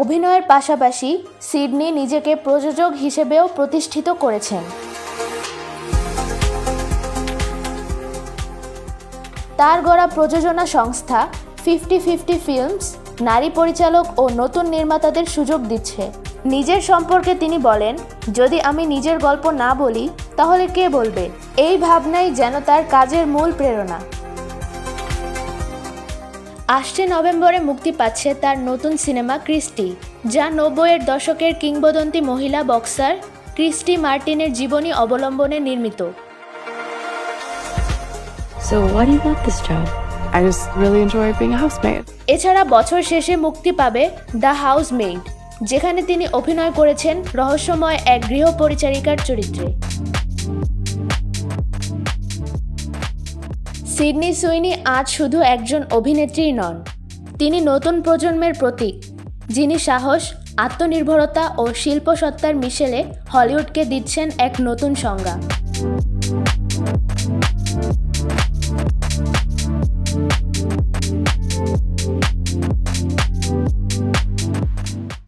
অভিনয়ের পাশাপাশি সিডনি নিজেকে প্রযোজক হিসেবেও প্রতিষ্ঠিত করেছেন। তার গড়া প্রযোজনা সংস্থা ফিফটি ফিফটি ফিল্মস নারী পরিচালক ও নতুন নির্মাতাদের সুযোগ দিচ্ছে। নিজের সম্পর্কে তিনি বলেন, যদি আমি নিজের গল্প না বলি, তাহলে কে বলবে? এই ভাবনাই যেন তার কাজের মূল প্রেরণা। আসছে নভেম্বরে মুক্তি পাচ্ছে তার নতুন সিনেমা ক্রিস্টি যা নব্বইয়ের দশকের কিংবদন্তি মহিলা বক্সার ক্রিস্টি মার্টিনের জীবনী অবলম্বনে নির্মিত So, why do you want this job? I just really enjoy being a housemaid. এছাড়া বছর শেষে মুক্তি পাবে দ্য হাউস মেইড যেখানে তিনি অভিনয় করেছেন রহস্যময় এক গৃহ পরিচারিকার চরিত্রে সিডনি সুইনি আজ শুধু একজন অভিনেত্রী নন, তিনি নতুন প্রজন্মের প্রতীক, যিনি সাহস, আত্মনির্ভরতা ও শিল্পসত্তার মিশেলে হলিউডকে দিচ্ছেন এক নতুন সংজ্ঞা।